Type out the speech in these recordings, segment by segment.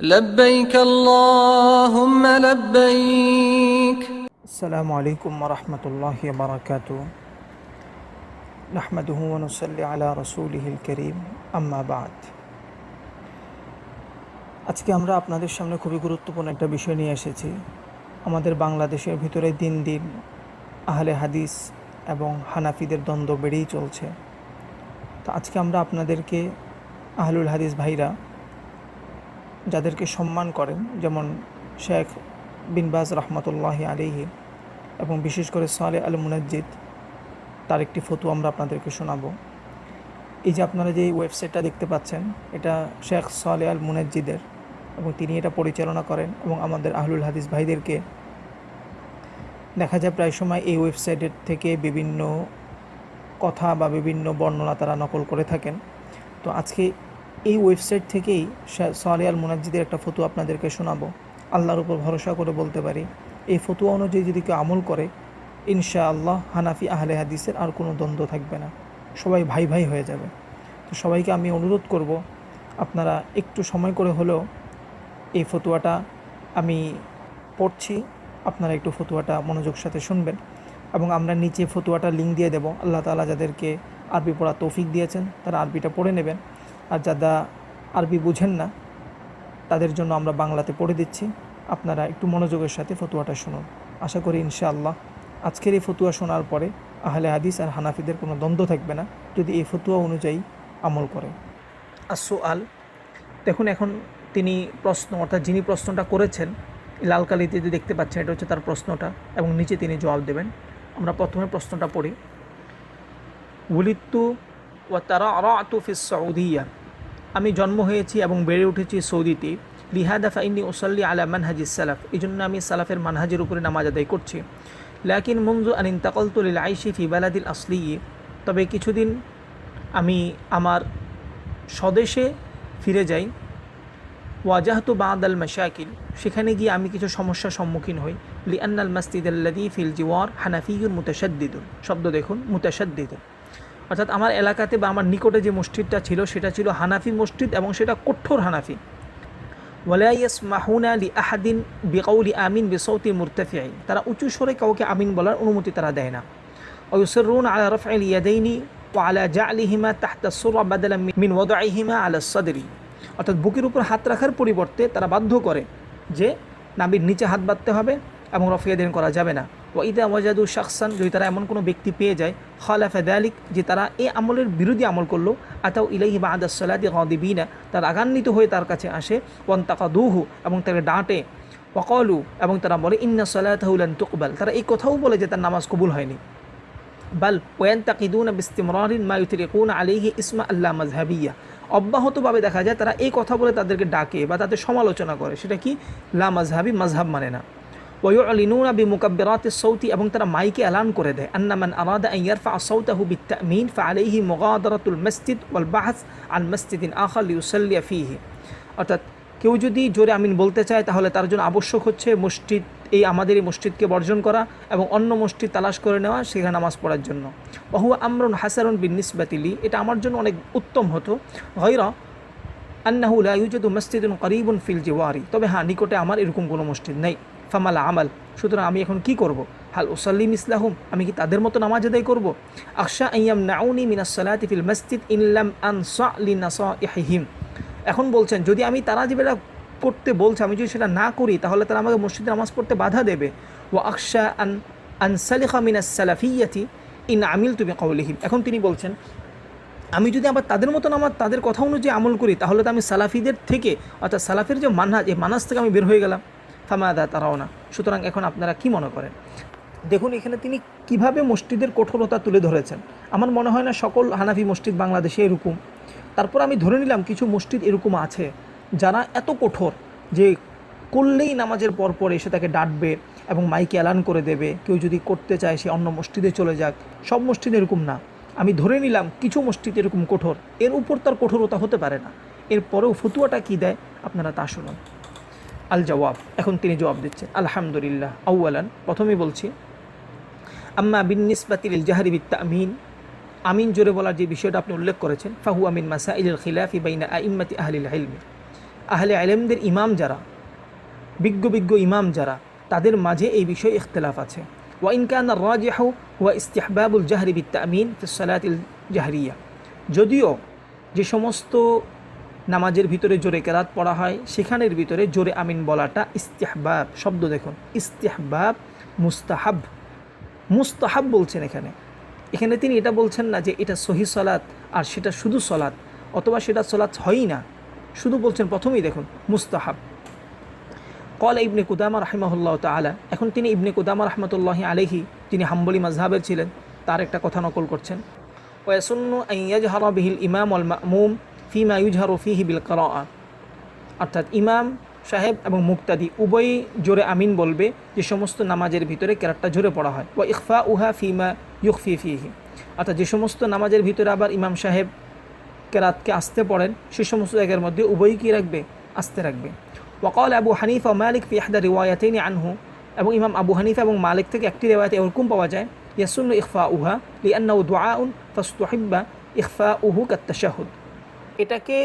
لبيك اللهم لبيك السلام عليكم ورحمة الله وبركاته نحمده ونصلي على رسوله الكريم أما بعد আজকে আমরা আপনাদের সামনে খুবই গুরুত্বপূর্ণ একটা বিষয় নিয়ে এসেছি আমাদের বাংলাদেশের ভিতরে দিন দিন আহলে হাদিস এবং হানাফিদের দ্বন্দ্ব বেড়েই চলছে তো আজকে আমরা আপনাদেরকে আহলুল হাদিস ভাইরা যাদেরকে সম্মান করেন, যেমন শেখ বিনবাজ রহমতুল্লাহ আলিহি এবং বিশেষ করে সালে আল মুনাজ্জিদ, তার একটি ফটো আমরা আপনাদেরকে শোনাবো। এই যে আপনারা যে ওয়েবসাইটটা দেখতে পাচ্ছেন, এটা শেখ সালে আল মুনাজ্জিদের এবং তিনি এটা পরিচালনা করেন এবং আমাদের আহলুল হাদিস ভাইদেরকে দেখা যায় প্রায় সময় এই ওয়েবসাইটের থেকে বিভিন্ন কথা বা বিভিন্ন বর্ণনা তারা নকল করে থাকেন। তো আজকে এই ওয়েবসাইট থেকেই সালে আল মুনাজ্জিদের একটা ফটো আপনাদেরকে শোনাবো। আল্লাহর উপর ভরসা করে বলতে পারি, এই ফতুয়া অনুযায়ী যদি কেউ আমল করে ইনশা আল্লাহ হানাফি আহলে হাদিসের আর কোনো দ্বন্দ্ব থাকবে না। সবাই ভাই ভাই হয়ে যাবে। তো সবাইকে আমি অনুরোধ করব, আপনারা একটু সময় করে হলেও এই ফতুয়াটা আমি পড়ছি, আপনারা একটু ফতুয়াটা মনোযোগ সাথে শুনবেন এবং আমরা নিচে ফতুয়াটা লিঙ্ক দিয়ে দেব। আল্লাহ তালা যাদেরকে আরবি পড়া তৌফিক দিয়েছেন, তারা আরবিটা পড়ে নেবেন। আর যারা আরবি বুঝেন না, তাদের জন্য আমরা বাংলাতে পড়ে দিচ্ছি। আপনারা একটু মনোযোগের সাথে ফতুয়াটা শুনুন। আশা করি ইনশাআল্লাহ আজকের এই ফতুয়া শোনার পরে আহলে হাদিস আর হানাফিদের কোনো দ্বন্দ্ব থাকবে না যদি এই ফতুয়া অনুযায়ী আমল করে। আসু আল দেখুন এখন তিনি প্রশ্ন, অর্থাৎ যিনি প্রশ্নটা করেছেন লাল কালিতে যে দেখতে পাচ্ছেন, এটা হচ্ছে তার প্রশ্নটা এবং নিচে তিনি জবাব দেবেন। আমরা প্রথমে প্রশ্নটা পড়ি। উলিত্তু ও তারা আরাতু ফিস সৌদিয়া। আমি জন্ম হয়েছি এবং বেড়ে উঠেছি সৌদিতে। লিহাদা ফাইনি ওসাল্লি আলা মানহাজি সালাফ। এই জন্য আমি সালাফের মানহাজের উপরে নামাজ আদায় করছি। লাকিন মঞ্জু আনিন তাকলতুল আইশি ফি বালাদিল আসলি। তবে কিছুদিন আমি আমার স্বদেশে ফিরে যাই। ওয়াজাহতু বাদ আল মাশাকিল। সেখানে গিয়ে আমি কিছু সমস্যার সম্মুখীন হই। লি আন্নাল মাসজিদ আল্লাদি ফিল জিওয়ার হানাফিউর মুতাসাদ্দিদুন শব্দ দেখুন মুতাসাদ্দিদুন অর্থাৎ আমার এলাকাতে বা আমার নিকটে যে মসজিদটা ছিল, সেটা ছিল হানাফি মসজিদ এবং সেটা কঠোর হানাফি। ওয়ালাইয়াস মাহুনা লি আহাদিন বিকাউলি আমিন বিসৌতি মুরতাফিআইন। তারা উঁচু স্বরে কাউকে আমিন বলার অনুমতি তারা দেয় না। ওয়ুসরুন আলা রফআল ইয়াদাইনি ওয়া আলা জা জা'লিহিমা তাহতা সুরা বাদালা মিন ওয়াদাইহিমা আলা সাদরি। অর্থাৎ বুকের উপর হাত রাখার পরিবর্তে তারা বাধ্য করে যে নাবির নিচে হাত বাঁধতে হবে এবং রফিয়াদিন করা যাবে না। ও ইদা ওয়াজাদু শাকসান যদি তারা এমন কোনো ব্যক্তি পেয়ে যায়, খালাফা দালিক, যে তারা এই আমলের বিরোধী আমল করল আতাও ইলাহি বা আদাস সালাদি গদিবিনা, তার রাগান্বিত হয়ে তার কাছে আসে ওয়ান তাকা দুহু এবং তাকে ডাঁটে, ওয়াকলু, এবং তারা বলে, ইন্না সালাতাহুলান তুকবাল। তারা এই কথাও বলে যে তার নামাজ কবুল হয়নি। বাল ওয়ান তাকিদুন বিস্তিমরিন মা ইউতরিকুন আলিহি ইসমা আল্লাহ মাজহাবিয়া অব্যাহতভাবে দেখা যায়, তারা এই কথা বলে তাদেরকে ডাকে বা তাদের সমালোচনা করে। সেটা কি? লা মাজহাবি মাজহাব মানে না। ওয়ুলিনুনা বি মুকাব্বিরাতে সৌতি এবং তারা মাইকে এলান করে দেয়। আন্নামান আলাদা ইয়ারফা সৌতাহু বিত্তামিন ফা আলাইহি মোগাদারাতুল মসজিদ ওয়াল বাহাস আল মসজিদিন আখা লিউসাল্লিয়া অর্থাৎ কেউ যদি জোরে আমিন বলতে চায়, তাহলে তার জন্য আবশ্যক হচ্ছে মসজিদ, এই আমাদের এই মসজিদকে বর্জন করা এবং অন্য মসজিদ তালাশ করে নেওয়া, সেখানে নামাজ পড়ার জন্য। বহু আমরুন হাসারুন বিনিসবাতিলি এটা আমার জন্য অনেক উত্তম হতো। হৈরা আন্নাহুলা ইউজুদু মসজিদ করিবুন ফিল জিওয়ারি। তবে হ্যাঁ নিকটে আমার এরকম কোনো মসজিদ নেই। ফামাল আমাল, সুতরাং আমি এখন কি করব? হাল ওসাল্লিম ইসলাহুম আমি কি তাদের মতো নামাজ আদায় করব? আকশা আইয়াম নাউনি মিনাস সালাতি ফিল মসজিদ ইনলাম আনসা লিনাসাইহিম এখন বলছেন, যদি আমি তারা যেটা করতে বলছে, আমি যদি সেটা না করি, তাহলে তারা আমাকে মসজিদে নামাজ পড়তে বাধা দেবে। ও আকশা আন আনসালিখা মিনাস সালাফিয়াতি ইন আমিল তুমি কৌলিহিম এখন তিনি বলছেন, আমি যদি আবার তাদের মতন আমার তাদের কথা অনুযায়ী আমল করি, তাহলে তো আমি সালাফিদের থেকে, অর্থাৎ সালাফির যে মানহাজ, এই মানাজ থেকে আমি বের হয়ে গেলাম। ফামাদা তারাও না সুতরাং এখন আপনারা কি মনে করেন? দেখুন, এখানে তিনি কীভাবে মসজিদের কঠোরতা তুলে ধরেছেন। আমার মনে হয় না সকল হানাফি মসজিদ বাংলাদেশে এরকম। তারপর আমি ধরে নিলাম, কিছু মসজিদ এরকম আছে যারা এত কঠোর যে করলেই নামাজের পর পর এসে তাকে ডাটবে এবং মাইকে অ্যালান করে দেবে, কেউ যদি করতে চায় সে অন্য মসজিদে চলে যাক। সব মসজিদ এরকম না। আমি ধরে নিলাম, কিছু মসজিদ এরকম কঠোর। এর উপর তার কঠোরতা হতে পারে না। এরপরেও ফতুয়াটা কী দেয়? আপনারা তা শুনুন। আল জবাব। এখন তিনি জবাব দিচ্ছেন, আলহামদুলিল্লাহ আউ্লান প্রথমেই বলছি, আম্মা বিন নিসবাতিল জাহারি বিত্তা আমিন আমিন জোরে বলার যে বিষয়টা আপনি উল্লেখ করেছেন ফাহু আমিন মাসা ইল খিলাফি বাইনা আইম্মাতি আহলিল হিলমি আহলে আলেমদের ইমাম যারা, বিজ্ঞ বিজ্ঞ ইমাম যারা, তাদের মাঝে এই বিষয়ে ইখতলাফ আছে। ওয়াইন কান রাজিহ ওয়া ইস্তিহবাবুল জাহরি বিত্তামিন ফিসালাতিল জাহরিয়া। যদিও যে সমস্ত নামাজের ভিতরে জোরে কেরাত পড়া হয়, সেখানের ভিতরে জোরে আমিন বলাটা ইস্তেহবাব। শব্দ দেখুন, ইস্তেহবাব, মুস্তাহাব। মুস্তাহাব বলছেন এখানে। এখানে তিনি এটা বলছেন না যে এটা সহি সলাৎ আর সেটা শুধু সলাৎ, অথবা সেটা সলাৎ হয়ই না। শুধু বলছেন প্রথমেই দেখুন, মুস্তাহাব। কল ইবনে কুদামা রাহিমাহুল্লাহ তালা এখন তিনি ইবনে কুদামা রহমতুল্লাহি আলহি তিনি হাম্বলি মাজহাবের ছিলেন, তার একটা কথা নকল করছেন। ওয়াসুন্ন আইয়াজহারা হারাবিহিল ইমাম অল মামুম ফিমা ইউজহারু ফিহি বিল করা অর্থাৎ ইমাম সাহেব এবং মুক্তাদি উভয়ই জোরে আমিন বলবে যে সমস্ত নামাজের ভিতরে কেরাতটা জোরে পড়া হয়। ওয়া ইখফা উহা ফিমা ইউকফি ফিহি। অর্থাৎ যে সমস্ত নামাজের ভিতরে আবার ইমাম সাহেব কেরাতকে আসতে পড়েন, সে সমস্ত জায়গার মধ্যে উভয়ই কী রাখবে? আসতে রাখবে। ওয়াকাল আবু হানিফা মালিক ফি ইহদা রিওয়ায়াতাইনি আনহু। এবং ইমাম আবু হানিফা এবং মালিক থেকে একটি রেওয়ায়তে এরকম পাওয়া যায় ইয়াসুন্ন ইখফা উহা লি আন্নাউ দোয়াউন ফাস্তুহিব্বা ইখফা উহু কাত্তাশাহুদ। এটাকে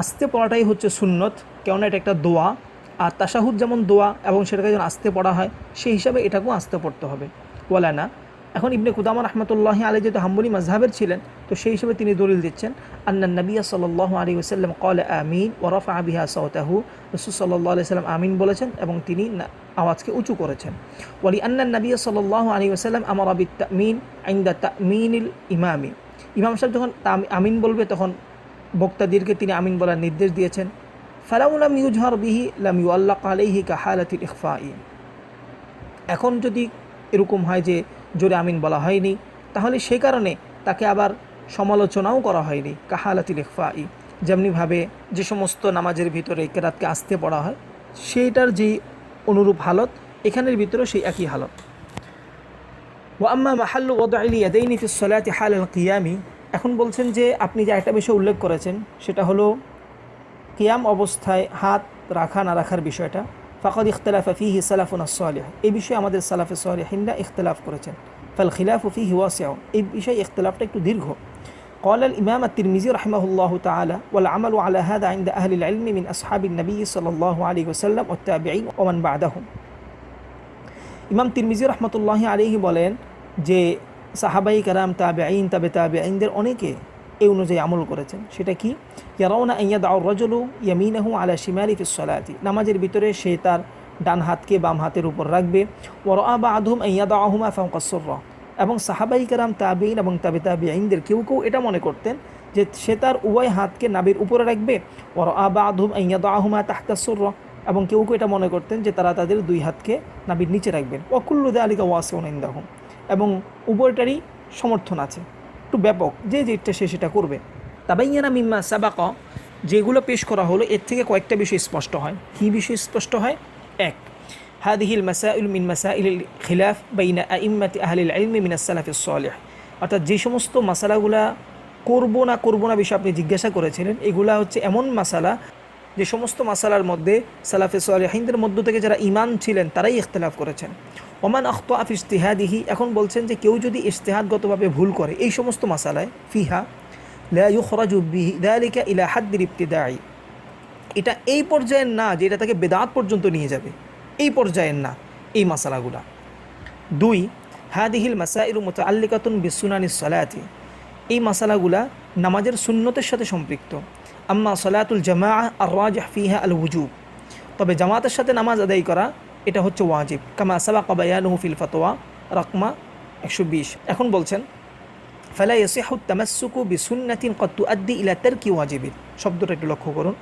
আসতে পড়াটাই হচ্ছে সুন্নত, কেননা এটা একটা দোয়া। আর তাসাহুদ যেমন দোয়া এবং সেটাকে যখন আসতে পড়া হয়, সেই হিসাবে এটাকেও আসতে পড়তে হবে। ওয়ালানা। এখন ইবনে কুদামা রহমতুল্লাহ আলী যেহেতু হাম্বলি মাজহাবের ছিলেন, তো সেই হিসেবে তিনি দলিল দিচ্ছেন, আন্না নবিয়া সাল্লাহ আলী ওসাল্লাম কল আমিন ওরফ আবিহা সৌতাহু রসুল সাল্লাহ আলি সাল্লাম আমিন বলেছেন এবং তিনি আওয়াজকে উঁচু করেছেন। ওয়ালি আন্না নবিয়া সাল্লাহ আলী ওসাল্লাম আমার আবি তামিন আইন্দা তামিনিল ইমামি। ইমাম সাহেব যখন আমিন বলবে তখন বক্তাদেরকে তিনি আমিন বলার নির্দেশ দিয়েছেন। ফালাউলাম ইউজহর বিহি, লাম ইউ আল্লাহ আলাইহি কাহালাতিল ইখফাই। এখন যদি এরকম হয় যে জোরে আমিন বলা হয়নি, তাহলে সেই কারণে তাকে আবার সমালোচনাও করা হয়নি কাহালাতিল ইখফাই। যেমনিভাবে যে সমস্ত নামাজের ভিতরে কেরাতকে আসতে পড়া হয়, সেইটার যেই অনুরূপ হালত, এখানের ভিতরেও সেই একই হালত। ওয়াম্মা মাহাল্লু ওদাইলি ইয়াদাইনি ফি সলাতি হাল কিয়ামি এখন বলছেন যে আপনি যে একটা বিষয় উল্লেখ করেছেন সেটা হলো কিয়াম অবস্থায় হাত রাখা না রাখার বিষয়টা ফাকদ ইখতলাফা ফিহি সালাফুন সালেহ এই বিষয়ে আমাদের সালাফে সালেহিনরা ইখতলাফ করেছেন ফাল খিলাফ ফিহি ওয়াসিয়াও এই বিষয়ে ইখতলাফটা একটু দীর্ঘ قال الإمام الترمذي رحمه الله تعالى والعمل على هذا عند أهل العلم من أصحاب النبي صلى الله عليه وسلم والتابعين ومن بعدهم ইমাম তিরমিজি রহমতুল্লাহ আলিহি বলেন যে সাহাবাই কারাম তাবে আইন তাবে তাবে আইনদের অনেকে এই অনুযায়ী আমল করেছেন। সেটা কি? ইয়ারাউনা আইয়াদ আউর রজলু ইয়ামিনাহু আলা শিমালি ফিসলাতি নামাজের ভিতরে সে তার ডান হাতকে বাম হাতের উপর রাখবে। ওর আবা আধুম আইয়াদ আহমা ফাউকাসর এবং সাহাবাই কারাম তাবেইন এবং তাবে তাবে আইনদের কেউ কেউ এটা মনে করতেন যে সে তার উভয় হাতকে নাবির উপরে রাখবে। ওর আবা আধুম আইয়াদ আহমা তাহতাসর এবং কেউ কেউ এটা মনে করতেন যে তারা তাদের দুই হাতকে নাবির নিচে রাখবেন। ওয়াকুল্লুদে আলিকা ওয়াসিউন ইন্দাহুম। এবং উভয়টারই সমর্থন আছে একটু ব্যাপক যে যেটা সে সেটা করবে তাবাইয়ানা মিম্মা সাবাক যেগুলো পেশ করা হলো এর থেকে কয়েকটা বিষয় স্পষ্ট হয় কী বিষয় স্পষ্ট হয় এক هذه المسائل من مسائل الخلاف بين أئمة أهل العلم من السلف الصالح অর্থাৎ যে সমস্ত মাসালাগুলা করবো না করবো না বিষয়ে আপনি জিজ্ঞাসা করেছিলেন এগুলা হচ্ছে এমন মাসালা যে সমস্ত মাসালার মধ্যে সালাফে সালেহিনদের মধ্য থেকে যারা ইমান ছিলেন তারাই ইখতলাফ করেছেন ওমান আখত আফ ইস্তেহাদিহি এখন বলছেন যে কেউ যদি ইস্তেহাদগতভাবে ভুল করে, এই সমস্ত মাসালায়, ফিহা, লা ইউখরাজু বিহি, দালিকা ইলা হাদ্দির ইবতিদাই এটা এই পর্যায়ের না যে এটা তাকে বেদাত পর্যন্ত নিয়ে যাবে। এই পর্যায়ের না, এই মাসালাগুলা। দুই, হাদিহিল মাসাইল মোতাল্লিকাতুন বিসুনানি সলায়াতি এই মাসালাগুলা নামাজের সুন্নতের সাথে সম্পৃক্ত। আম্মা সলাতুল জামা আর রাজ ফিহা আল উজুব তবে জামাতের সাথে নামাজ আদায় করা এটা হচ্ছে ওয়াজিব। কামা সাবা কাবায়ানহু নহুফিল ফতোয়া রকমা একশো বিশ। এখন বলছেন, ফেলা ইয়াসিহু তামাসুকু বিসুন্নাতিন কত্তু আদ্দি ইলাতের কি ওয়াজিবিন শব্দটা একটু লক্ষ্য করুন।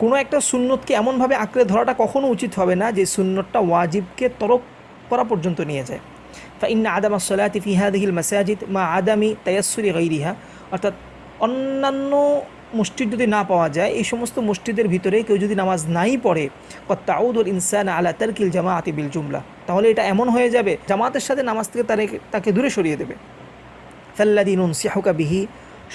কোনো একটা সুন্নতকে এমনভাবে আঁকড়ে ধরাটা কখনো উচিত হবে না যে সুন্নতটা ওয়াজিবকে তরক করা পর্যন্ত নিয়ে যায়। ফাইন্না আদাম আসলাতি ফিহাদিহিল মাসাজিদ মা আদামি তায়াসুরি গৈরিহা অর্থাৎ অন্যান্য মসজিদ যদি না পাওয়া যায়, এই সমস্ত মসজিদের ভিতরে কেউ যদি নামাজ নাই পড়ে কত্তাউদুল ইনসান আলা তারকিল জামাআতি বিল জুমলা, তাহলে এটা এমন হয়ে যাবে, জামাতের সাথে নামাজ থেকে তারে, তাকে দূরে সরিয়ে দেবে। ফাল্লাদিন উনসিহুকা বিহি,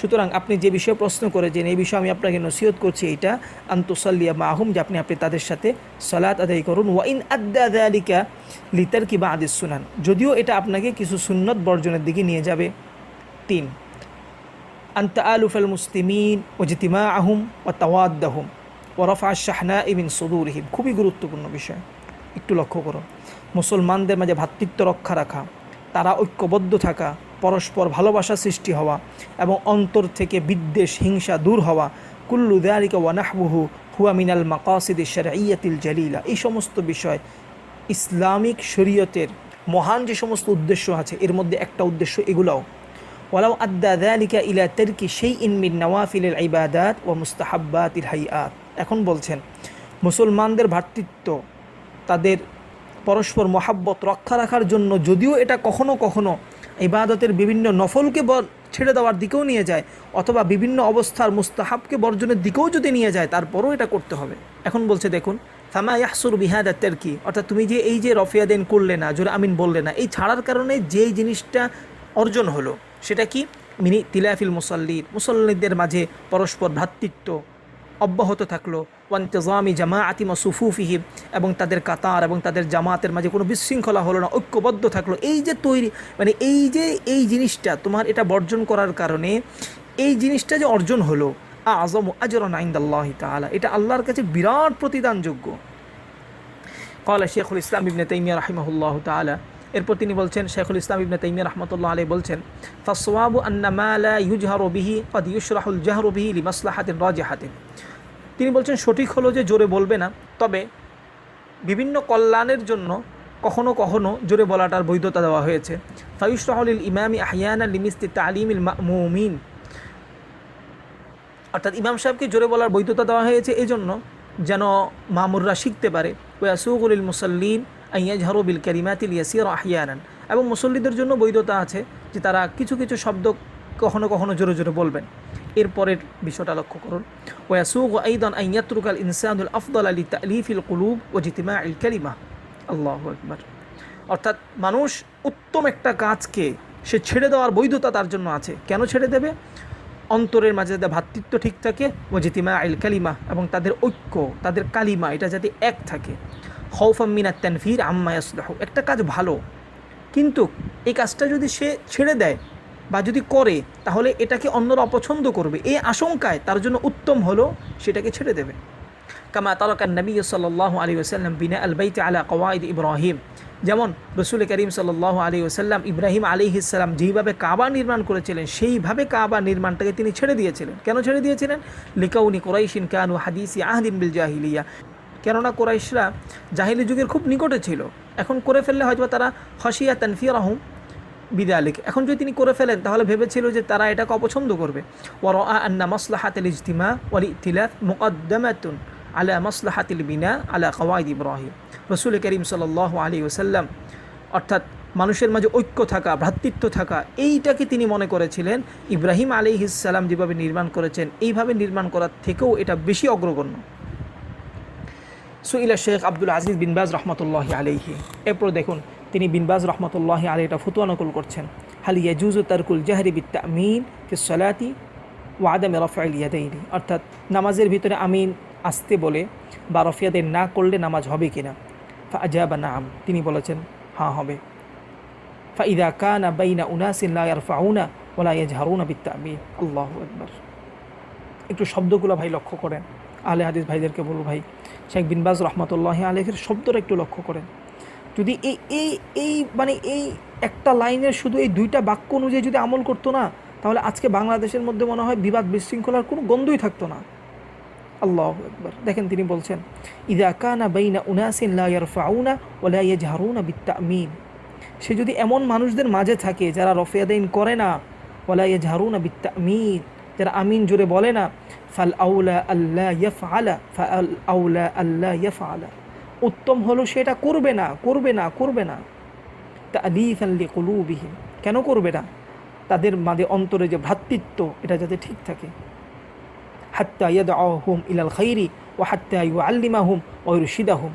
সুতরাং আপনি যে বিষয়ে প্রশ্ন করেছেন, এই বিষয়ে আমি আপনাকে নসিহত করছি এইটা আন্তসাল্লিয়া মাহুম, যে আপনি আপনি তাদের সাথে সলাৎ আদায় করুন ওয়াইন আদা আলিকা লিতার কি বা আদিস সুনান। যদিও এটা আপনাকে কিছু সুন্নত বর্জনের দিকে নিয়ে যাবে। তিন আন্তা আলুফ আল মুসলিমিন ও জিতিমা আহুম ও তাওয়াদ্দাহুম ওরফা শাহনা ইবিন সদুরহিম খুবই গুরুত্বপূর্ণ বিষয়। একটু লক্ষ্য করো। মুসলমানদের মাঝে ভ্রাতৃত্ব রক্ষা রাখা, তারা ঐক্যবদ্ধ থাকা, পরস্পর ভালোবাসা সৃষ্টি হওয়া এবং অন্তর থেকে বিদ্বেষ, হিংসা দূর হওয়া, কুল্লু দারিকা ওয়ানাহবুহু হুয়া মিনাল মাকাসিদ শারঈয়াতিল জালিলা। এই সমস্ত বিষয় ইসলামিক শরীয়তের মহান যে সমস্ত উদ্দেশ্য আছে, এর মধ্যে একটা উদ্দেশ্য এগুলাও। ওয়ালাউ আদ্দা দালিকা ইলা তেরকি সেই ইনমিন নওয়াফিলের ইবাদাত ও মুস্তাহাব্বাতিল হাইয়াত। এখন বলছেন, মুসলমানদের ভ্রাতৃত্ব, তাদের পরস্পর মহাব্বত রক্ষা রাখার জন্য যদিও এটা কখনো কখনো ইবাদতের বিভিন্ন নফলকে ছেড়ে দেওয়ার দিকেও নিয়ে যায়, অথবা বিভিন্ন অবস্থার মুস্তাহাবকে বর্জনের দিকেও যদি নিয়ে যায়, তারপরও এটা করতে হবে। এখন বলছে, দেখুন, ফামা ইয়াহসুর বিহাদা তেরকি, অর্থাৎ তুমি যে এই যে রফিয়াদেন করলে না জোরে আমিন বললে না, এই ছাড়ার কারণে যেই জিনিসটা অর্জন হলো সেটা কি? মিনি তিলাফিল মুসল্লি মুসল্লিদের মাঝে পরস্পর ভ্রাতৃত্ব অব্যাহত থাকল। ওয়ান্তেজামি জামা আতিমা সুফুফিহিম এবং তাদের কাতার এবং তাদের জামাতের মাঝে কোনো বিশৃঙ্খলা হলো না, ঐক্যবদ্ধ থাকল। এই যে তৈরি মানে এই যে, এই জিনিসটা তোমার এটা বর্জন করার কারণে, এই জিনিসটা যে অর্জন হলো আজম আজরন আইন্দাল্লাহ তালা এটা আল্লাহর কাছে বিরাট প্রতিদানযোগ্য। কলা শেখুল ইসলাম ইবনে তাইমিয়া রাহিমাহুল্লাহ তালা এরপর তিনি বলছেন, শেখুল ইসলাম ইবনে তাইমিয়া রহমতুল্লাহ আলাই বলছেন, ফাসওয়াবু আন্না মা লা ইউজহারু বিহি কদ ইউশরাহুল জাহরু বিহি লিমাসলাহাতিন রাজিহাতিন। তিনি বলছেন, সঠিক হলো যে জোরে বলবে না, তবে বিভিন্ন কল্যাণের জন্য কখনো কখনো জোরে বলাটার বৈধতা দেওয়া হয়েছে। ফায়ুশরাহুল ইমামি আহিয়ানা লিমিস্তি তালিমিল মুমিন অর্থাৎ ইমাম সাহেবকে জোরে বলার বৈধতা দেওয়া হয়েছে এই জন্য যেন মামুররা শিখতে পারে। ওয়াসুগুলিল মুসল্লিন আইয়াজহারু বিল কারিমাতিল ইয়াসির আহিয়ানান। এবং মুসল্লিদের জন্য বৈধতা আছে যে তারা কিছু কিছু শব্দ কখনো কখনো জোরে জোরে বলবেন। এরপরের বিষয়টা লক্ষ্য করুন। ওয়াসুগ আইদান আইয়াত্রুকাল ইনসানুল আফদল আলী তালিফিল কুলুব ও জিতিমা ইল কালিমা। আল্লাহ একবার অর্থাৎ মানুষ উত্তম একটা কাজকে সে ছেড়ে দেওয়ার বৈধতা তার জন্য আছে। কেন ছেড়ে দেবে? অন্তরের মাঝে যাতে ভ্রাতৃত্ব ঠিক থাকে, ও জিতিমা আইল কালিমা এবং তাদের ঐক্য, তাদের কালিমা, এটা যাতে এক থাকে। হৌফাম্মিনা তানফির আম্মা ইয়াসলাহ। একটা কাজ ভালো, কিন্তু এই কাজটা যদি সে ছেড়ে দেয় বা যদি করে, তাহলে এটাকে অন্যরা অপছন্দ করবে। এই আশঙ্কায় তার জন্য উত্তম হলো সেটাকে ছেড়ে দেবে। কামা তালকান নবী সাল্লাহ আলী ওসাল্লাম বিনা আল বাইতে আলা কওয়াইদ ইব্রাহিম। যেমন রসুল করিম সাল্লাহ আলী ওসাল্লাম ইব্রাহিম আলী ইসলাম যেইভাবে কাবা নির্মাণ করেছিলেন, সেইভাবে কাবা নির্মাণটাকে তিনি ছেড়ে দিয়েছিলেন। কেন ছেড়ে দিয়েছিলেন? লিকাউনি কোরাইশিন কানু হাদিসি আহদিন বিল জাহিলিয়া। কেননা কোরাইশরা জাহিলি যুগের খুব নিকটে ছিল। এখন করে ফেললে হয়তো তারা হসিয়া তানফিয়া রাহুম বিদালিক। এখন যদি তিনি করে ফেলেন, তাহলে ভেবেছিল যে তারা এটাকে অপছন্দ করবে। ওর আন্না মসলাহাতিল ইজতিমা ওয়াল ইতিলাফ মুকদ্দামাতুন আলা মসলাহাতিল বিনা আলা কওয়াইদ ইব্রাহিম। রসুল করিম সাল আলী ওসাল্লাম অর্থাৎ মানুষের মাঝে ঐক্য থাকা, ভ্রাতৃত্ব থাকা, এইটাকে তিনি মনে করেছিলেন ইব্রাহিম আলী যেভাবে নির্মাণ করেছেন, এইভাবে নির্মাণ করার থেকেও এটা বেশি অগ্রগণ্য। সুইলা শেখ আব্দুল আজিজ বিনবাজ রহমতুল্লাহ আলহি এরপর দেখুন, তিনি বিনবাজ রহমতুল্লাহ আলী এটা ফতুয়া নকল করছেন। হালিয়া জুজু তারকুল জাহরি বিত্তা আমিন ফিসলাতি ওয়াদামে রফাইল ইয়াদাইনি। অর্থাৎ নামাজের ভিতরে আমিন আসতে বলে বা রফিয়াদের না করলে নামাজ হবে কিনা? ফাজা বা নাম তিনি বলেছেন হ্যাঁ হবে। ফাইদা কানা বাইনা উনাসিন লা ইয়ারফাউনা ওলা ইয়াজহারুনা বিত্তা আমিন আল্লাহ একবার একটু শব্দগুলো ভাই লক্ষ্য করেন। আলে হাদিস ভাইদেরকে বলব ভাই, শেখ বিনবাজ রহমতুল্লাহ আলেহের শব্দটা একটু লক্ষ্য করেন। যদি এই এই এই মানে এই একটা লাইনের শুধু এই দুইটা বাক্য অনুযায়ী যদি আমল করতো না, তাহলে আজকে বাংলাদেশের মধ্যে মনে হয় বিবাদ বিশৃঙ্খলার কোনো গন্ধই থাকতো না। আল্লাহ একবার দেখেন তিনি বলছেন, ইদা কানা বাইনা উনাসিন ইয়ারফাউনা ওলা ইয়াজহারুনা বিত্তামিন সে যদি এমন মানুষদের মাঝে থাকে যারা রফিয়াদাইন করে না ওলা ইয়াজহারুনা বিত্তামিন যারা আমিন জোরে বলে না, ফাল আউলা আল্লাহ ইয়ফ আলা ফাল আউলা আল্লাহ ইয়াফআলা। উত্তম হলো সেটা করবে না করবে না করবে না। তালিফান লিকুলুবিহিম, কেন করবে না? তাদের মাঝে অন্তরে যে ভ্রাতৃত্ব, এটা যাতে ঠিক থাকে। হাত্তা ইয়াদআহুম ইলাল খাইরি ও হাত্তা ইউআল্লিমাহুম ওয়া ইরশিদাহুম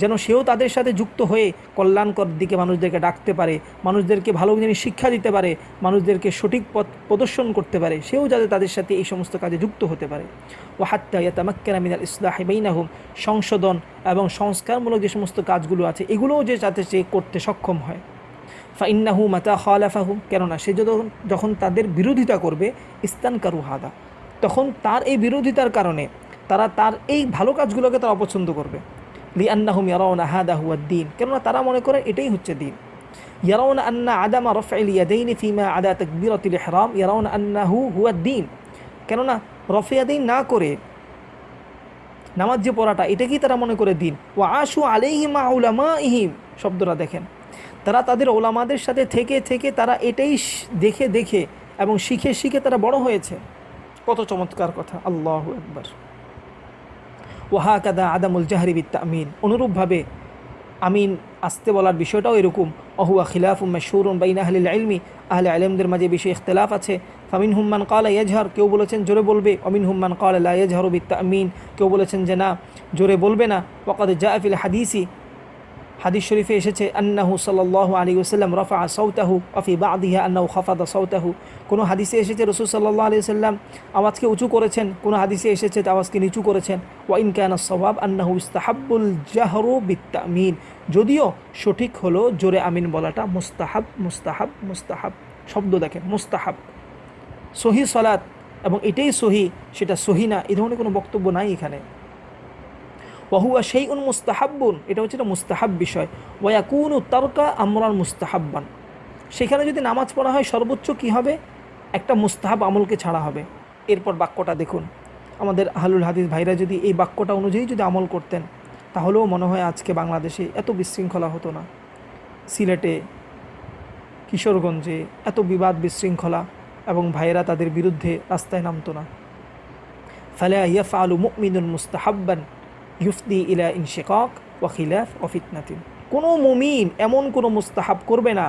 যেন সেও তাদের সাথে যুক্ত হয়ে কল্যাণকর দিকে মানুষদেরকে ডাকতে পারে, মানুষদেরকে ভালো জিনিস শিক্ষা দিতে পারে, মানুষদেরকে সঠিক পথ প্রদর্শন করতে পারে, সেও যাতে তাদের সাথে এই সমস্ত কাজে যুক্ত হতে পারে। ও হাত্তা ইয়াতামাক্কানা মিনাল ইসলাহি বাইনাহুম, সংশোধন এবং সংস্কারমূলক যে সমস্ত কাজগুলো আছে, এগুলোও যে যাতে সে করতে সক্ষম হয়। ফাইন্নাহু মাতা খালাফাহুম, কেননা সে যখন যখন তাদের বিরোধিতা করবে ইস্তান কারু হাদা, তখন তার এই বিরোধিতার কারণে তারা তার এই ভালো কাজগুলোকে তারা অপছন্দ করবে। লি ইয়ারাউনা হাদা হুয়া দিন কেননা তারা মনে করে এটাই হচ্ছে দিন ইয়ারাউনা আন্না আদামা রফআল ইয়াদাইনি ফিমা আদা তাকবীরাতুল ইহরাম, ইয়ারাউনা আন্নাহু হুয়া দিন কেননা রফিয়াদিন না করে নামাজ যে পড়াটা, এটাকেই তারা মনে করে দিন ও আশু আলাইহিমা উলামা ইহিম শব্দটা দেখেন। তারা তাদের ওলামাদের সাথে থেকে থেকে তারা এটাই দেখে দেখে এবং শিখে শিখে তারা বড় হয়েছে। কত চমৎকার কথা, আল্লাহ একবার ওহা কাদা আদামুল জাহরি বিত্তা আমিন অনুরূপভাবে আমিন আসতে বলার বিষয়টাও এরকম। অহুয়া খিলাফ মশুরুন বা ইনাহলিল ইলমি, আহলে আলমদের মাঝে বিষয়ে ইখতলাফ আছে। ফামিন হুম্মান কালা ইয়াজহার, কেউ বলেছেন জোরে বলবে। অমিন হুম্মান কালা লা ইয়াজহারু বিত্তা আমিন কেউ বলেছেন যে না, জোরে বলবে না। ওকাদ জাফিল হাদিসি হাদিস শরীফে এসেছে, আন্নাহু সাল্লাল্লাহু আলাইহি ওয়াসাল্লাম রাফা সাউতাহু অফি বাদিহা আন্নাহু খাফাদা সাউতাহু। কোনো হাদিসে এসেছে, রসুল সাল্লাল্লাহু আলাইহি সাল্লাম আওয়াজকে উঁচু করেছেন। কোনো হাদিসে এসেছে আওয়াজকে নিচু করেছেন। ওয়া ইন কানা সওয়াব আন্নাহু ইস্তাহাব্বুল জাহরু বিত্তামিন যদিও সঠিক হলো জোরে আমিন বলাটা, মুস্তাহাব মুস্তাহাব মুস্তাহাব। শব্দ দেখেন, মুস্তাহাব। সহি সলাৎ এবং এটাই সহি, সেটা সহি না এই ধরনের কোনো বক্তব্য নাই এখানে। ওয়াহুয়া সেই উন মুস্তাহাব্বুন, এটা হচ্ছে একটা মুস্তাহাব বিষয়। ওয়াকুন তারকা আমরান মুস্তাহাব্বান। সেখানে যদি নামাজ পড়া হয়, সর্বোচ্চ কি হবে? একটা মুস্তাহাব আমলকে ছাড়া হবে। এরপর বাক্যটা দেখুন। আমাদের আহলুল হাদিস ভাইরা যদি এই বাক্যটা অনুযায়ী যদি আমল করতেন, তাহলেও মনে হয় আজকে বাংলাদেশে এত বিশৃঙ্খলা হতো না। সিলেটে, কিশোরগঞ্জে এত বিবাদ বিশৃঙ্খলা এবং ভাইয়েরা তাদের বিরুদ্ধে রাস্তায় নামতো না। ফালা ইয়াফআলু মুমিনুন মুস্তাহাব্বান ইউফদি ইলা ইনশিকাক ওয়া খিলাফ ওয়া ফিতনাতিন। কোনো মুমিন এমন কোনো মুস্তাহাব করবে না,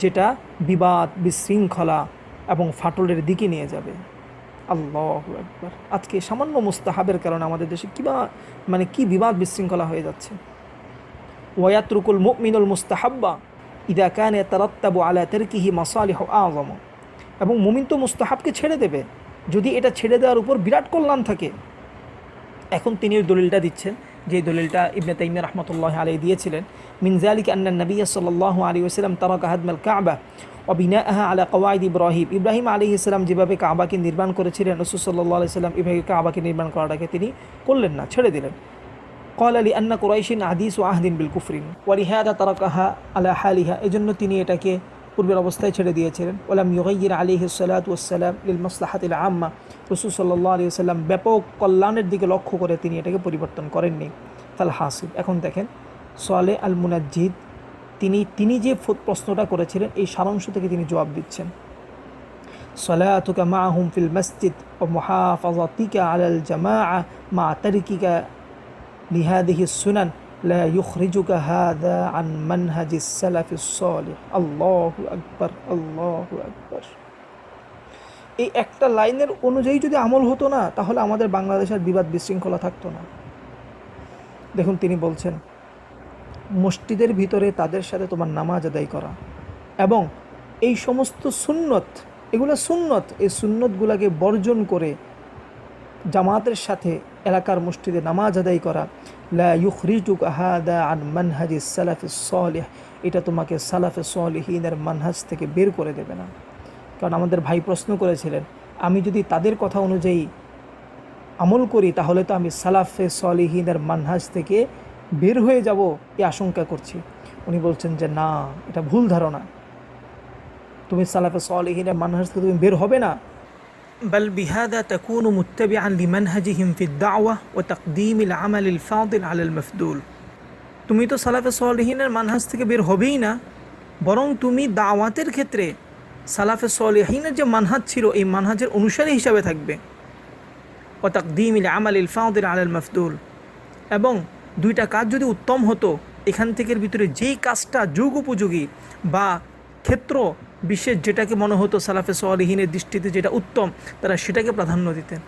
যেটা বিবাদ, বিশৃঙ্খলা এবং ফাটলের দিকে নিয়ে যাবে। আল্লাহ একবার আজকে সামান্য মুস্তাহাবের কারণে আমাদের দেশে কিবা মানে কি বিবাদ, বিশৃঙ্খলা হয়ে যাচ্ছে? ওয়ায়াতরুকুল মুমিনুল মুস্তাহাব্বা ইদা কানে তারাত্তাবু আলা তারকিহি মাসালিহ আযম। এবং মুমিন তো মুস্তাহাবকে ছেড়ে দেবে। যদি এটা ছেড়ে দেওয়ার উপর বিরাট কল্যাণ থাকে এখন তিনি দলিলটা দিচ্ছেন যে দলিলটা ইবনে তাইম রহমতুল্লাহ আলী দিয়েছিলেন। মিনজালিক আন্না নবী সাল্লাহ আলী ওসালাম তারকা হাদমাল কাবা অবিনাহা আলা কওয়াইদ ইব্রাহিম। ইব্রাহিম আলী ইসলাম যেভাবে কাবাকে নির্মাণ করেছিলেন, রসুল সাল্লাহ আলি সাল্লাম এভাবে কাবাকে নির্মাণ করাটাকে তিনি করলেন না, ছেড়ে দিলেন। কল আলী আন্না কুরাইশিন আদিস ও আহদিন বিল কুফরিন। ওয়ালিহাদা তারকাহা আলা হালিহা। এজন্য তিনি এটাকে পূর্বের অবস্থায় ছেড়ে দিয়েছিলেন ওলাম ইউগাইর আলিহি সালাত ওসালাম লিল মাসলাহাতিল আম্মা রসুল সাল্লাহ আলী সাল্লাম ব্যাপক কল্যাণের দিকে লক্ষ্য করে তিনি এটাকে পরিবর্তন করেননি ফাল হাসিব এখন দেখেন সোয়ালে আল মুনাজ্জিদ তিনি তিনি যে ফো- প্রশ্নটা করেছিলেন এই সারাংশ থেকে তিনি জবাব দিচ্ছেন صلاتك معهم في المسجد ومحافظتك على الجماعة مع تركك لهذه السنن লা ইউখরিজুকা হাদা আন মানহাজিস সালাফিস সালিহ আল্লাহু আকবার আল্লাহু আকবার এই একটা লাইনের অনুযায়ী যদি আমল হতো না, তাহলে আমাদের বাংলাদেশের বিবাদ বিশৃঙ্খলা থাকতো না। দেখুন, তিনি বলছেন, মসজিদের ভিতরে তাদের সাথে তোমার নামাজ আদায় করা এবং এই সমস্ত সুন্নত, এগুলো সুন্নত, এই সুন্নতগুলোকে বর্জন করে জামাতের সাথে এলাকার মসজিদে নামাজ আদায় করা এটা তোমাকে সালাফে সলিহিনের মানহাজ থেকে বের করে দেবে না। কারণ আমাদের ভাই প্রশ্ন করেছিলেন, আমি যদি তাদের কথা অনুযায়ী আমল করি, তাহলে তো আমি সালাফে সলিহিনের মানহাজ থেকে বের হয়ে যাব এই আশঙ্কা করছি। উনি বলছেন যে, না, এটা ভুল ধারণা। তুমি সালাফে সলিহিনের মানহাজ থেকে তুমি বের হবে না। بل بهذا تكون متبعا لمنهجهم في الدعوة وتقديم العمل الفاضل على المفضول তুমি তো সালাফে সলিহিনের মানহাজ থেকে বের হবেই না বরং তুমি দাওয়াতের ক্ষেত্রে সালাফে সলিহিনের যে মানহাজ ছিল এই মানহাজের অনুসারী হিসাবে থাকবে ও তাকদিম ইল আমাল ইল ফাউদিল আল মফদুল এবং দুইটা কাজ যদি উত্তম হতো এখান থেকের ভিতরে যেই কাজটা যুগ উপযোগী বা ক্ষেত্র বিশেষ যেটাকে মনে হতো সালাফে সোয়ালিহীনের দৃষ্টিতে যেটা উত্তম, তারা সেটাকে প্রাধান্য দিতেন।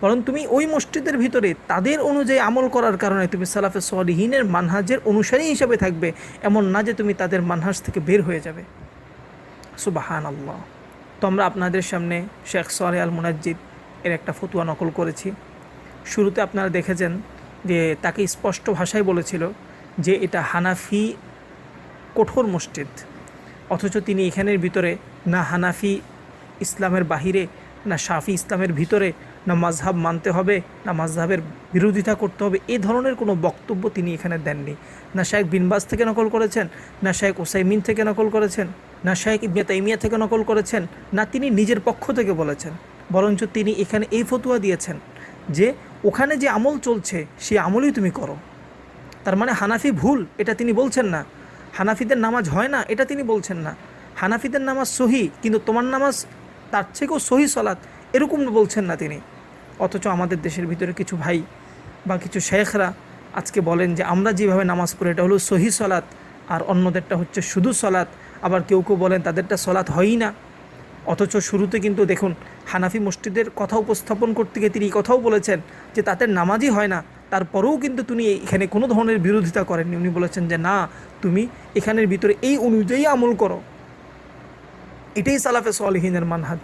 বরং তুমি ওই মসজিদের ভিতরে তাদের অনুযায়ী আমল করার কারণে তুমি সালাফে সোয়ালিহীনের মানহাজের অনুসারী হিসাবে থাকবে, এমন না যে তুমি তাদের মানহাজ থেকে বের হয়ে যাবে। সুবাহান আল্লাহ তো আমরা আপনাদের সামনে শেখ সোয়ালে আল মুনাজ্জিদ এর একটা ফতুয়া নকল করেছি। শুরুতে আপনারা দেখেছেন যে তাকে স্পষ্ট ভাষায় বলেছিল যে এটা হানাফি কঠোর মসজিদ। অথচ তিনি এখানের ভিতরে না হানাফি ইসলামের বাহিরে, না শাফি ইসলামের ভিতরে, না মাঝহাব মানতে হবে, না মাঝহাবের বিরোধিতা করতে হবে, এ ধরনের কোনো বক্তব্য তিনি এখানে দেননি। না শাহেক বিনবাস থেকে নকল করেছেন, না শাহেক ওসাইমিন থেকে নকল করেছেন, না শাহেক ইবনে তাইমিয়া থেকে নকল করেছেন, না তিনি নিজের পক্ষ থেকে বলেছেন। বরঞ্চ তিনি এখানে এই ফতুয়া দিয়েছেন যে ওখানে যে আমল চলছে সেই আমলই তুমি করো। তার মানে হানাফি ভুল, এটা তিনি বলছেন না। হানাফিদের নামাজ হয় না, এটা তিনি বলছেন না। হানাফিদের নামাজ সহি, কিন্তু তোমার নামাজ তার থেকেও সহি সলাৎ এরকম বলছেন না তিনি। অথচ আমাদের দেশের ভিতরে কিছু ভাই বা কিছু শেখরা আজকে বলেন যে, আমরা যেভাবে নামাজ পড়ি, এটা হলো সহি সলাৎ আর অন্যদেরটা হচ্ছে শুধু সলাৎ আবার কেউ কেউ বলেন, তাদেরটা সলাৎ হয়ই না। অথচ শুরুতে কিন্তু দেখুন, হানাফি মসজিদের কথা উপস্থাপন করতে গিয়ে তিনি কথাও বলেছেন যে তাদের নামাজই হয় না। তারপরেও কিন্তু তিনি এখানে কোনো ধরনের বিরোধিতা করেননি। উনি বলেছেন যে, না, তুমি এখানের ভিতরে এই অনুযায়ী আমল করো। এটাই সালাফে সোয়ালিহিনের মানহাজ।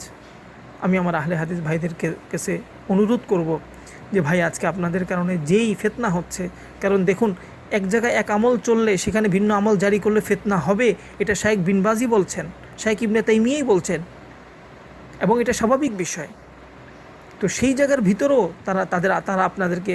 আমি আমার আহলে হাদিস ভাইদেরকে কাছে অনুরোধ করব যে, ভাই, আজকে আপনাদের কারণে যেই ফেতনা হচ্ছে, কারণ দেখুন, এক জায়গায় এক আমল চললে, সেখানে ভিন্ন আমল জারি করলে ফেতনা হবে, এটা শাহেক বিনবাজি বলছেন শাহেক ইবনে তাইমিয়াই বলছেন, এবং এটা স্বাভাবিক বিষয়। তো সেই জায়গার ভিতরেও তারা, তাদের, তারা আপনাদেরকে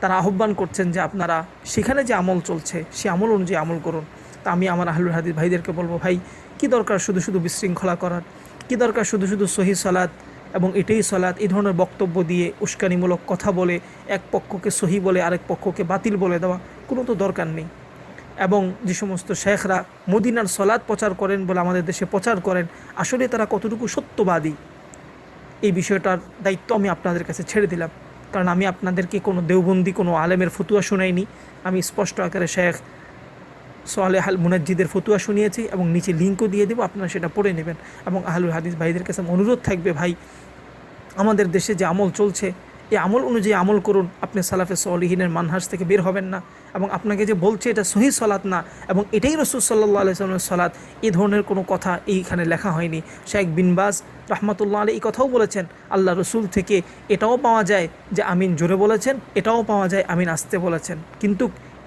তারা আহ্বান করছেন যে আপনারা সেখানে যে আমল চলছে, সে আমল অনুযায়ী আমল করুন। তা আমি আমার আহলুল হাদিস ভাইদেরকে বলব, ভাই, কি দরকার শুধু শুধু বিশৃঙ্খলা করার? কি দরকার শুধু শুধু সহি সালাত এবং এটাই সালাত? এই ধরনের বক্তব্য দিয়ে উস্কানিমূলক কথা বলে, এক পক্ষকে সহি বলে, আরেক পক্ষকে বাতিল বলে দেওয়া কোনো তো দরকার নেই। এবং যে সমস্ত শেখরা মদিনার সলাদ প্রচার করেন বলে আমাদের দেশে প্রচার করেন, আসলে তারা কতটুকু সত্যবাদী? এই বিষয়টার দায়িত্ব আমি আপনাদের কাছে ছেড়ে দিলাম। কারণ আমি আপনাদেরকে কোনো দেওবন্দি, কোনো আলেমের ফতুয়া শোনাইনি। আমি স্পষ্ট আকারে শেখ সোয়ালে আল মুনাজ্জিদের ফতুয়া শুনিয়েছি এবং নিচে লিঙ্কও দিয়ে দেবো, আপনারা সেটা পড়ে নেবেন। এবং আহলুল হাদিস ভাইদের কাছে অনুরোধ থাকবে, ভাই, আমাদের দেশে যে আমল চলছে এই আমল অনুযায়ী আমল করুন। আপনি সালাফে সলিহিনের মানহাস থেকে বের হবেন না এবং আপনাকে যে বলছে এটা সহি সলাৎ না, এবং এটাই রসুল সাল্লাহ আলাইসলামের সলাৎ এই ধরনের কোনো কথা এইখানে লেখা হয়নি। শেখ বিনবাজ রহমতুল্লাহ আলী এই কথাও বলেছেন, আল্লাহ রসুল থেকে এটাও পাওয়া যায় যে আমিন জোরে বলেছেন, এটাও পাওয়া যায় আমিন আসতে বলেছেন। কিন্তু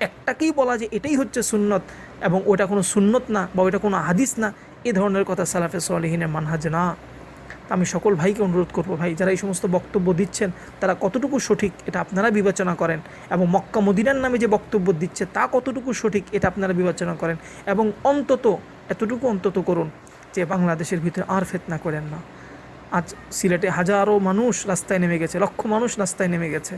একটাকেই বলা যে এটাই হচ্ছে সুন্নত এবং ওটা কোনো সুন্নত না বা ওটা কোনো হাদিস না, এ ধরনের কথা সালাফে সলিহিনের মানহাজ না। আমি সকল ভাইকে অনুরোধ করব ভাই, যারা এই সমস্ত বক্তব্য দিচ্ছেন, তারা কতটুকু সঠিক এটা আপনারা বিবেচনা করেন এবং মক্কা মদিনার নামে যে বক্তব্য দিচ্ছে তা কতটুকু সঠিক এটা আপনারা বিবেচনা করেন এবং অন্তত, এতটুকু অন্তত করুন। যে বাংলাদেশের ভিতরে আর ফেতনা করেন না। আজ সিলেটে হাজারো মানুষ রাস্তায় নেমে গেছে, লক্ষ মানুষ রাস্তায় নেমে গেছে।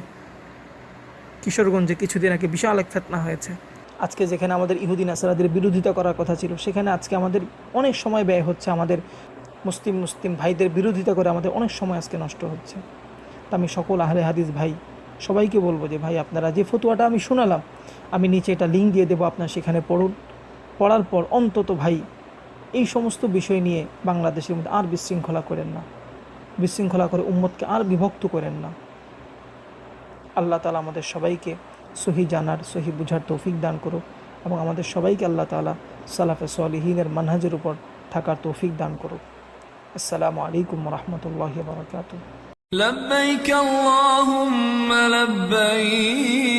কিশোরগঞ্জে কিছুদিন আগে বিশাল এক ফেতনা হয়েছে। আজকে যেখানে আমাদের ইহুদিন আসারাদের বিরোধিতা করার কথা ছিল, সেখানে আজকে আমাদের অনেক সময় ব্যয় হচ্ছে, আমাদের মুসলিম মুসলিম ভাইদের বিরোধিতা করে আমাদের অনেক সময় আজকে নষ্ট হচ্ছে। তা আমি সকল আহলে হাদিস ভাই, সবাইকে বলব যে ভাই, আপনারা যে ফতুয়াটা আমি শোনালাম, আমি নিচে এটা লিঙ্ক দিয়ে দেবো, আপনার সেখানে পড়ুন। পড়ার পর অন্তত ভাই এই সমস্ত বিষয় নিয়ে বাংলাদেশের মধ্যে আর বিশৃঙ্খলা করেন না বিশৃঙ্খলা করে উম্মতকে আর বিভক্ত করেন না আল্লাহ তালা আমাদের সবাইকে সহি জানার সহি বুঝার তৌফিক দান করুক এবং আমাদের সবাইকে আল্লাহ তালা সালাফে সলিহিনের মানহাজের উপর থাকার তৌফিক দান করুক আসসালামু আলাইকুম রহমতুল্লাহ বারকাত لبيك اللهم لبيك